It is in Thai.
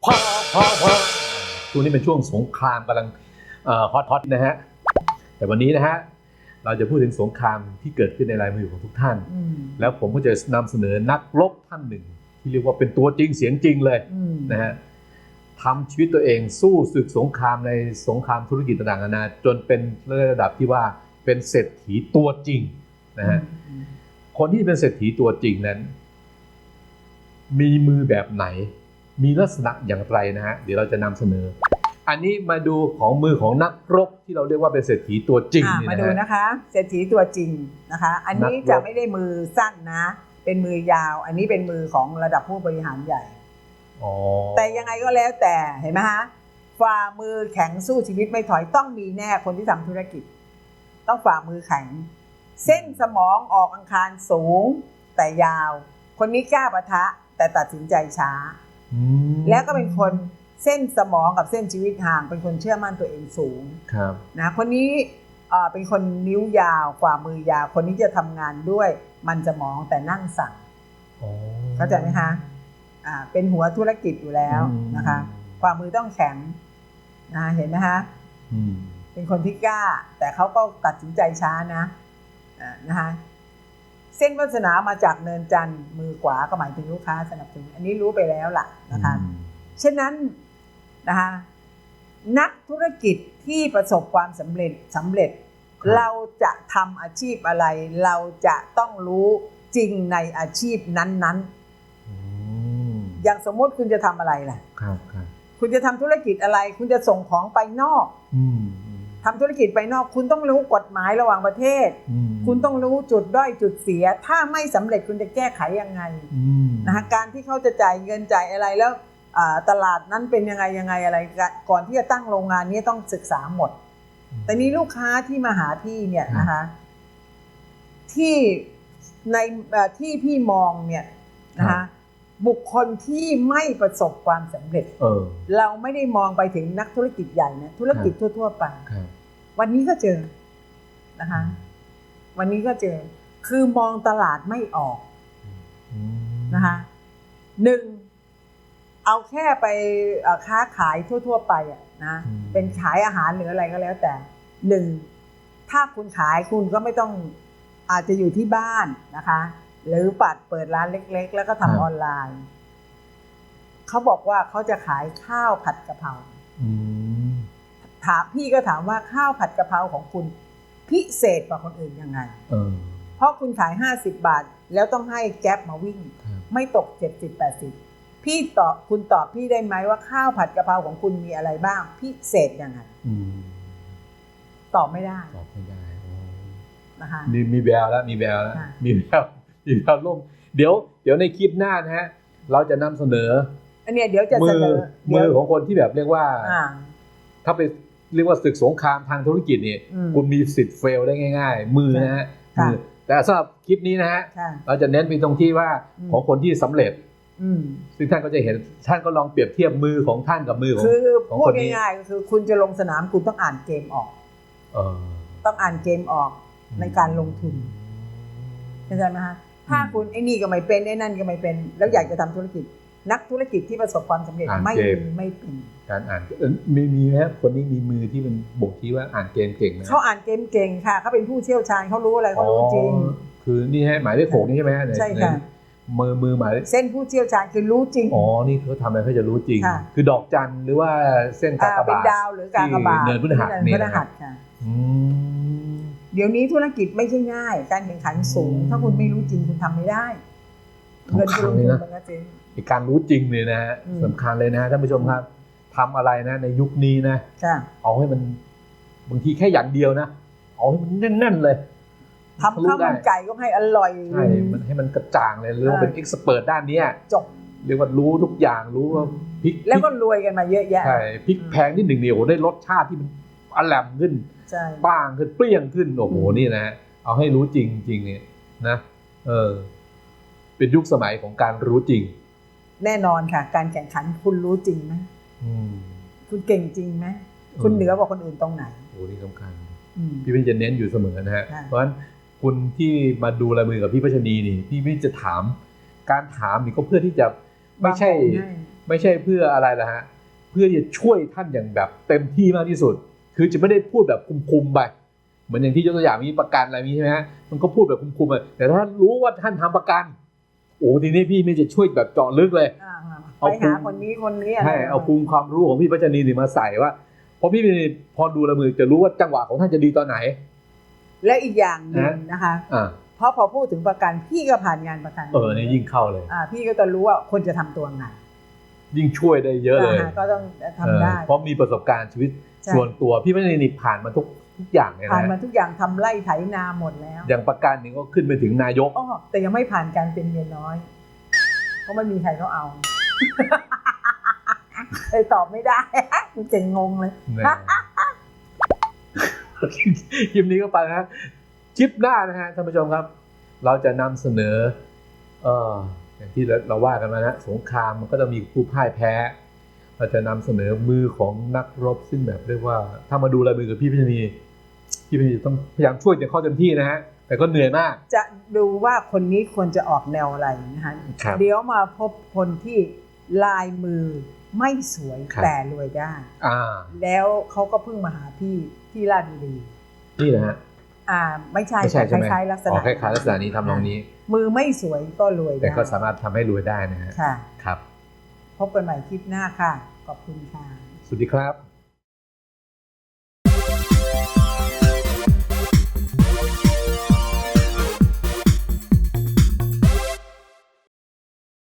เพราะเพราะช่วงนี้เป็นช่วงสงครามกำลังฮอตฮอตนะฮะ แต่วันนี้นะฮะ เราจะพูดถึงสงครามที่เกิดขึ้นในลายมือของทุกท่าน แล้วผมก็จะนำเสนอนักรบท่านหนึ่ง ที่เรียกว่าเป็นตัวจริงเสียงจริงเลยนะฮะทำชีวิตตัวเองสู้ศึกสงครามในสงครามธุรกิจต่างๆนานาจนเป็นระดับที่ว่าเป็นเศรษฐีตัวจริงนะฮะคนที่เป็นเศรษฐีตัวจริงนั้น มีมือแบบไหน มีลักษณะอย่างไรนะฮะเดี๋ยวเราจะนำเสนอ อันนี้มาดูของมือของนักรบที่เราเรียกว่าเป็นเศรษฐีตัวจริงอะนี่มานะดูฮะนะคะ เศรษฐีตัวจริงนะคะ อันนี้นักรบจะไม่ได้มือสั้นนะ เป็นมือยาว อันนี้เป็นมือของระดับผู้บริหารใหญ่อ๋อแต่ยังไงก็แล้วแต่เห็นไหมฮะฝ่ามือแข็งสู้ชีวิตไม่ถอยต้องมีแน่คนที่ทำธุรกิจ ต้องฝ่ามือแข็ง เส้นสมองออกอังคารสูง แต่ยาว คนนี้กล้าปะทะแต่ตัดสินใจช้าอืม แล้วก็เป็นคนเส้นสมองกับเส้นชีวิตห่าง เป็นคนเชื่อมั่นตัวเองสูงครับนะคนนี้เอ่อเป็นคนนิ้วยาวกว่ามือยาว คนนี้จะทำงานด้วยมันจะมองแต่นั่งสั่งอ๋อเข้าใจไหมคะอ่าเป็นหัวธุรกิจอยู่แล้วอืมนะคะความมือต้องแข็งนะเห็นไหมคะอืมเป็นคนที่กล้า แต่เขาก็ตัดสินใจช้านะอ่านะคะ เส้นวาสนามาจากเนินจันทร์มือขวาก็หมายถึงลูกค้าสนับสนุนอันนี้รู้ไปแล้วล่ะนะคะอืมฉะนั้นนะคะนักธุรกิจที่ประสบความสำเร็จสำเร็จ เราจะทำอาชีพอะไร เราจะต้องรู้จริงในอาชีพนั้นอืมๆอย่างสมมติคุณจะทำอะไรล่ะครับครับคุณจะทำธุรกิจอะไร คุณจะส่งของไปนอกอืมอืมทำธุรกิจไปนอก คุณต้องรู้กฎหมายระหว่างประเทศ อืม คุณต้องรู้จุดด้อยจุดเสีย ถ้าไม่สำเร็จคุณจะแก้ไขยังไงอืมนะคะการที่เขาจะจ่ายเงินจ่ายอะไรแล้วอ่าตลาดนั้นเป็นยังไงยังไงอะไร ก่อนที่จะตั้งโรงงานนี้ต้องศึกษาหมด แต่นี้ลูกค้าที่มาหาพี่เนี่ยนะคะที่ในเอ่อที่พี่มองเนี่ยนะคะบุคคลที่ไม่ประสบความสำเร็จเออเราไม่ได้มองไปถึงนักธุรกิจใหญ่นะธุรกิจทั่ว ๆ ไปครับวันนี้ก็เจอนะคะ วันนี้ก็เจอคือมองตลาดไม่ออกอืมนะคะหนึ่งเอาแค่ไปเอ่อค้าขายทั่ว ๆ ไปอะนะเป็นขายอาหารหรืออะไรก็แล้วแต่หนึ่งถ้าคุณขายคุณก็ไม่ต้องอาจจะอยู่ที่บ้านนะคะ หรือปัดเปิดร้านเล็ก ๆ แล้วก็ทำออนไลน์เขาบอกว่าเขาจะขายข้าวผัดกะเพราอืมถามพี่ก็ถามว่าข้าวผัดกะเพราของคุณ พิเศษกว่าคนอื่นยังไง เออ เพราะคุณขาย 50 บาท แล้วต้องให้แก๊ปมาวิ่ง ครับ ไม่ตก 70 80 พี่ตอบคุณตอบพี่ได้ไหมว่าข้าวผัดกะเพราของคุณมีอะไรบ้าง พิเศษยังไง อืมตอบไม่ได้ตอบไม่ได้โอ้นะคะ มีมีแววแล้วมีแววแล้วค่ะ มีแววมีแววล่มเดี๋ยว เดี๋ยวในคลิปหน้านะฮะ เราจะนำเสนออันเนี้ยเดี๋ยวจะมืเสอนอมืเดี๋ยวอของคนที่แบบเรียกว่า อ่า ถ้าไป เรียกว่าศึกสงครามทางธุรกิจเนี่ยอืมคุณมีสิทธิ์เฟลได้ง่าย ๆ มือนะฮะค่ะมือแต่สำหรับคลิปนี้นะฮะค่ะเราจะเน้นไปตรงที่ว่าอืมของคนที่สำเร็จอืมซึ่งท่านก็จะเห็นท่านก็ลองเปรียบเทียบมือของท่านกับมือของคือของพูคดนนี้ง่ายๆก็คือคุณจะลงสนามคุณต้องอ่านเกมออกเออต้องอ่านเกมออกในการลงทุนเข้าใจไหมคะถ้าคุณไอ้นี่ก็ไม่เป็นไอ้นั่นก็ไม่เป็น แล้วอยากจะทำธุรกิจ นักธุรกิจที่ประสบความสำเร็จไม่มีไม่เป็นการอ่านเอ่อมีมีไหมครับคนนี้มีมือที่มันบ่งชี้ว่าอ่านเกมเก่งนะเขาอ่านเกมเก่งค่ะเขาเป็นผู้เชี่ยวชาญเขารู้อะไรเขารู้จริงอ๋อคือนี่ฮะหมายเลขหกนี่ใช่ไหมฮะนใช่ค่ะนมือมือหมายเลขเส้นผู้เชี่ยวชาญคือรู้จริงอ๋อนี่เขาทำอะไรเขาจะรู้จริงค่ะคือดอกจันหรือว่าเส้นกาอ่ากเป็นบาทดาวหรือกากบาทที่เนินพฤหัสเนินนี่พฤนะครัหับสค่ะอืมเดี๋ยวนี้ธุรกิจไม่ใช่ง่าย การแข่งขันสูงอืมถ้าคุณไม่รู้จริงคุณทำไม่ได้สำคัญ เลยนะมันก็เจ๊งไอ้การรู้จริงเลยนะฮะอืมสำคัญเลยนะฮะท่านผู้ชมครับทำอะไรนะ ในยุคนี้นะค่ะเอาให้มันบางทีแค่อย่างเดียวนะเอาให้มันแน่นๆเลยทำข้าวมันไก่ก็ให้อร่อยใช่มันให้มันกระจ่างเลยเรียกว่าเป็นเอ็กซ์เพรสด้านเนี้ยจบเรียกว่ารู้ทุกอย่างรู้ว่าพริกแล้วก็รวยกันมาเยอะแยะใช่พริกแพงที่หนึ่งเนี่ยโอ้โหได้รสชาติที่มันอร่ำขึ้นใช่บ้างขึ้นเปรี้ยงขึ้นโอ้โหอืมนี่นะ เอาให้รู้จริงจริงเนี่ยนะ เออ เป็นยุคสมัยของการรู้จริง แน่นอนค่ะ การแข่งขันคุณรู้จริงไหมอืมคุณเก่งจริงไหมคุณเหนือกว่าคนอื่นตรงไหนโอ้โหนี่สำคัญอืมพี่วินจะเน้นอยู่เสมอนะฮะค่ะเพราะฉะนั้นคุณที่มาดูลายมือกับพี่พัชนีนี่ พี่วินจะถาม การถามนี่ก็เพื่อที่จะไม่ใช่วางแผนให้ไม่ใช่เพื่ออะไรล่ะฮะเพื่อจะช่วยท่านอย่างแบบเต็มที่มากที่สุด คือจะไม่ได้พูดแบบคุมๆไปเหมือนอย่างที่ยกตัวอย่างมีประกันอะไรนี้ใช่ไหมฮะมันก็พูดแบบคุมๆไปแต่ถ้ารู้ว่าท่านทำประกัน โอ้ทีนี้พี่ไม่จะช่วยแบบเจาะลึกเลยอ่าฮะเอาไปหาคนนี้คนนี้อะไรใช่เอาภูมิความรู้ของพี่พัชนีนี่มาใส่ว่าเพราะพี่พัชนีพอดูและมือจะรู้ว่าจังหวะของท่านจะดีตอนไหน และอีกอย่างหนึ่งนะคะอ่าเพราะพอพูดถึงประกันพี่ก็ผ่านงานประกันเออนี่ยิ่งเข้าเลยอ่าพี่ก็จะรู้ว่าคนจะทำตัวไงยิ่งช่วยได้เยอะเลยาฮก็ต้องทำได้เออเพราะมีประสบการณ์ชีวิตใช่ส่วนตัวพี่พัชนีนี่ผ่านมาทุก ทุกอย่างเลยผ่านมานะทุกอย่างทำไร่ไถนาหมดแล้วอย่างประกันนี่ก็ขึ้นไปถึงนายก อ๋อแต่ยังไม่ผ่านการเป็นเมียน้อย เพราะไม่มีใครเขาเอา เลยตอบไม่ได้ คุณเจ๋งงงเลย นะ คลิปนี้ก็ไปนะคลิปหน้านะฮะท่านผู้ชมครับ เราจะนำเสนอ เอออย่างที่เราว่ากันมานะสงครามมันก็จะมีผู้พ่ายแพ้ เราจะนำเสนอมือของนักรบซึ่งแบบเรียกว่า ถ้ามาดูลายมือกับพี่พิชนี พี่พิชนีต้องพยายามช่วยเต็มข้อเต็มที่นะฮะแต่ก็เหนื่อยมาก จะดูว่าคนนี้ควรจะออกแนวอะไรนะคะครับ เดี๋ยวมาพบคนที่ลายมือไม่สวยครับ แต่รวยได้ อ่าแล้วเขาก็เพิ่งมาหาพี่ที่ราชบุรีนี่นะฮะอ่าไม่ใช่ไม่ใช่แต่ใช่ไหมคล้ายๆลักษอ๋ณะอคล้ายๆลักษณะนี้ทำนองนี้ มือไม่สวยก็รวยแต่ได้ก็สามารถทำให้รวยได้นะฮะค่ะ ครับ พบกันใหม่คลิปหน้าค่ะ ขอบคุณค่ะ สวัสดีครับ